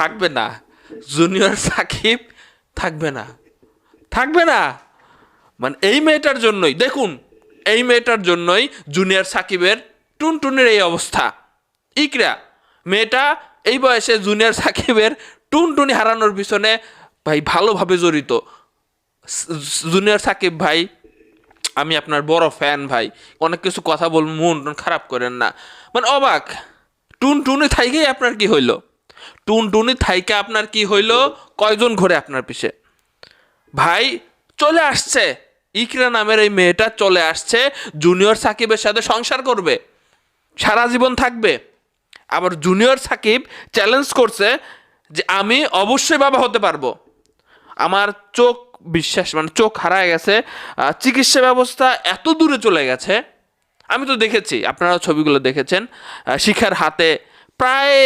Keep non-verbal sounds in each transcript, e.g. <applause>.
থাকবে না। জুনিয়র সাকিব থাকবে না। থাকবে না। মানে এই মেয়েটার জন্যই, দেখুন, এই মেয়েটার জন্যই জুনিয়র সাকিবের টুনটুনের এই অবস্থা। ইকরা, মেয়েটা এই বয়সে জুনিয়র সাকিবের টুনটুনি হারানোর পিছনে ভাই ভালোভাবে জড়িত। জুনিয়র সাকিব ভাই, আমি আপনার বড় ফ্যান ভাই। অনেক কিছু কথা বল মন খারাপ করেন না। মানে অবাক। টুনটুনি থাইকেই আপনার কি হইল? টুনটুনি থাইকে আপনার কি হইল? কয়জন ঘরে আপনার পিছে? ভাই, চলে আসছে। ইকরা নামের এই মেয়েটা চলে আসছে। জুনিয়র সাকিবের সাথে সংসার করবে। সারা জীবন থাকবে। আবার জুনিয়র সাকিব চ্যালেঞ্জ করছে যে আমি অবশ্যই বাবা হতে পারব। আমার চোখ বিশ্বাস মানে চোখ হারায় গেছে। চিকিৎসা ব্যবস্থা এত দূরে চলে গেছে। আমি তো দেখেছি আপনারা ছবিগুলো দেখেছেন। শিখার হাতে প্রায়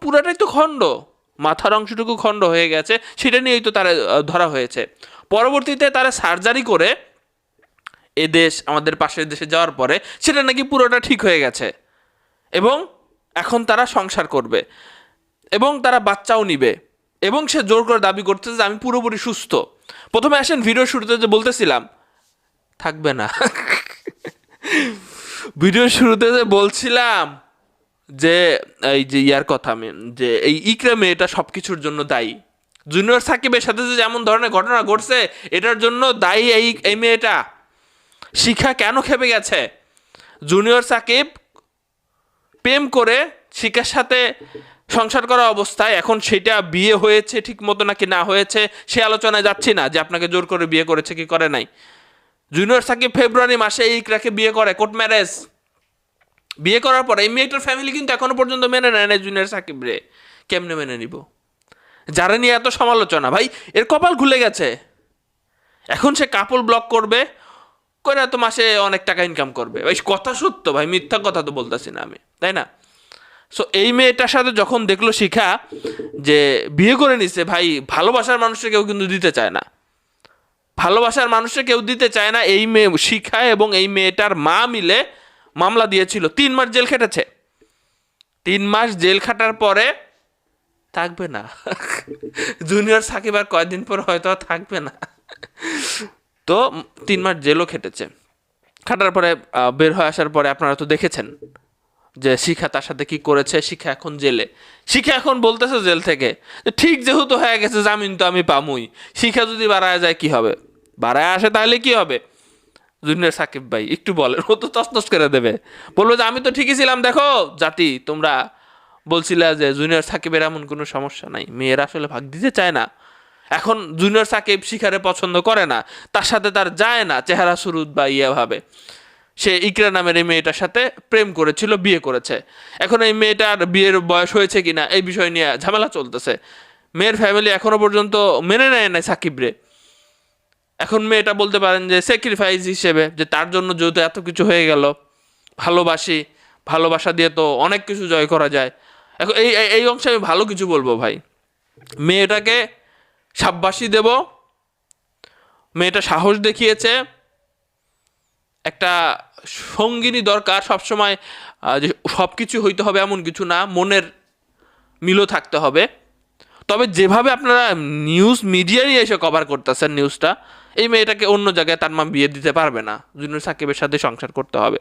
পুরাটাই তো খণ্ড। মাথার অংশটুকু খণ্ড হয়ে গেছে, সেটা নিয়েই তো তারা ধরা হয়েছে। পরবর্তীতে তারা সার্জারি করে এ দেশ, আমাদের পাশের দেশে যাওয়ার পরে সেটা নাকি পুরোটা ঠিক হয়ে গেছে। এবং এখন তারা সংসার করবে। এবং তারা বাচ্চাও নিবে। এবং সে জোর করে দাবি করতেছে যে আমি পুরোপুরি সুস্থ। প্রথমে আসেন ভিডিও শুরুতে যে বলতেছিলাম, থাকবে না। <laughs> ভিডিও শুরুতে যে বলছিলাম যে, এই যে ইয়ার কথা, আমি, যে এই ইকরা মেয়েটা সব কিছুর জন্য দায়ী। জুনিয়র সাকিবের সাথে যে যেমন ধরনের ঘটনা ঘটছে, এটার জন্য দায়ী এই এই মেয়েটা। শিখা কেন খেপে গেছে? জুনিয়র সাকিব প্রেম করে শিখার সাথে সংসার করা অবস্থায় এখন সেটা বিয়ে হয়েছে ঠিক মতো নাকি না হয়েছে, সে আলোচনায় যাচ্ছি না যে আপনাকে জোর করে বিয়ে করেছে কি করে নাই। জুনিয়র সাকিব ফেব্রুয়ারি মাসে ইকরাকে বিয়ে করে, কোর্ট ম্যারেজ। বিয়ে করার পরে এই মেয়েটার ফ্যামিলি কিন্তু এখনও পর্যন্ত মেনে নেয় না জুনিয়র সাকিব রে। কেমনে মেনে নিব? যারা নিয়ে এত সমালোচনা, ভাই, এর কপাল খুলে গেছে। এখন সে কাপড় ব্লক করবে করে তো মাসে অনেক টাকা ইনকাম করবে। ভাই, কথা সত্য, ভাই, মিথ্যা কথা তো বলতেছি না আমি, তাই না? সো এই মেয়েটার সাথে যখন দেখল শিখা যে বিয়ে করে নিছে, ভাই, ভালোবাসার মানুষকে কেউ কিন্তু দিতে চায় না। ভালোবাসার মানুষকে কেউ দিতে চায় না, এই মেয়ে, শিখা এবং এই মেয়েটার মা মিলে মামলা দিয়েছিল, তিন মাস জেল খেটেছে। তিন মাস জেল খাটার পরে থাকবে না। জুনিয়র সাকিব আর কয়েকদিন পর হয়তো থাকবে না। তো তিন মাস জেলও খেটেছে। খাটার পরে বের হয়ে আসার পরে আপনারা তো দেখেছেন যে শিখা তার সাথে কি করেছে। শিখা এখন জেলে। শিখা এখন বলতেছে জেল থেকে ঠিক যেহেতু হয়ে গেছে, জামিন তো আমি পামুই। শিখা যদি বাড়ায় যায় কি হবে? বাড়ায় আসে তাহলে কি হবে? জুনিয়র সাকিব ভাই, একটু বলেন, ও তো তসতস করে দেবে। বলব যে, আমি তো ঠিকই ছিলাম, দেখো, জাতি, তোমরা বলছিলে যে, জুনিয়র সাকিবের এমন কোনো সমস্যা নাই, মেয়েরা আসলে ভাগ দিতে চায় না। এখন জুনিয়র সাকিব শিখারে পছন্দ করে না, তার সাথে তার যায় না, চেহারা সুরুদ বা ইয়ে ভাবে। সে ইকরা নামের এই মেয়েটার সাথে প্রেম করেছিল, বিয়ে করেছে। এখন এই মেয়েটার বিয়ের বয়স হয়েছে কিনা, এই বিষয় নিয়ে ঝামেলা চলতেছে। মেয়ের ফ্যামিলি এখনও পর্যন্ত মেনে নেয় নাই সাকিবরে। এখন মেয়েটা বলতে পারেন যে স্যাক্রিফাইস হিসেবে, যে তার জন্য যেহেতু এত কিছু হয়ে গেল, ভালোবাসি, ভালোবাসা দিয়ে তো অনেক কিছু জয় করা যায়। এখন এই, এই- অংশে আমি ভালো কিছু বলব ভাই। মেয়েটাকে সাব্বাসী দেব, মেয়েটা সাহস দেখিয়েছে, একটা সঙ্গিনী দরকার সবসময় যে সব কিছু হইতে হবে এমন কিছু না, মনের মিলও থাকতে হবে। তবে যেভাবে আপনারা নিউজ মিডিয়া নিয়ে এসে কভার করতেছেন নিউজটা এই মেয়েটাকে অন্য জায়গায় তার মা বিয়ে দিতে পারবে না। জুনিয়র সাকিবের সাথে সংসার করতে হবে।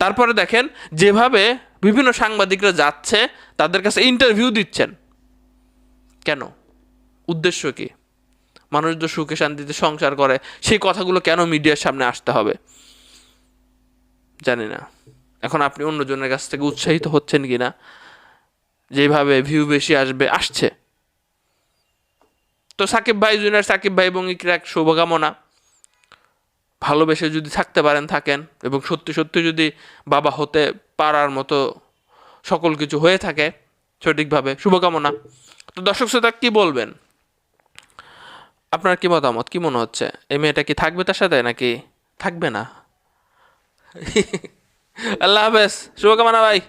তারপরে দেখেন, যেভাবে বিভিন্ন সাংবাদিকরা যাচ্ছে, তাদের কাছে ইন্টারভিউ দিচ্ছেন। কেন? উদ্দেশ্য কি? মানুষ তো সুখে শান্তিতে সংসার করে, সেই কথাগুলো কেন মিডিয়ার সামনে আসতে হবে? জানি না। এখন আপনি অন্যজনের কাছ থেকে উৎসাহিত হচ্ছেন কি না যেভাবে ভিউ বেশি আসবে, আসছে। তো সাকিব ভাই জুনিয়র সাকিব ভাই এবং ইকরাক শুভকামনা। ভালোবেসে যদি থাকতে পারেন, থাকেন এবং সত্যি সত্যি যদি বাবা হতে পারার মতো সকল কিছু হয়ে থাকে, সঠিকভাবে শুভকামনা। তো দর্শক শ্রোতা, কি বলবেন? আপনার কি মতামত? কি মনে হচ্ছে? এই মেয়েটা কি থাকবে তার সাথে নাকি থাকবে না? <laughs> আল্লাহ হাফেজ, শুভকামনা ভাই।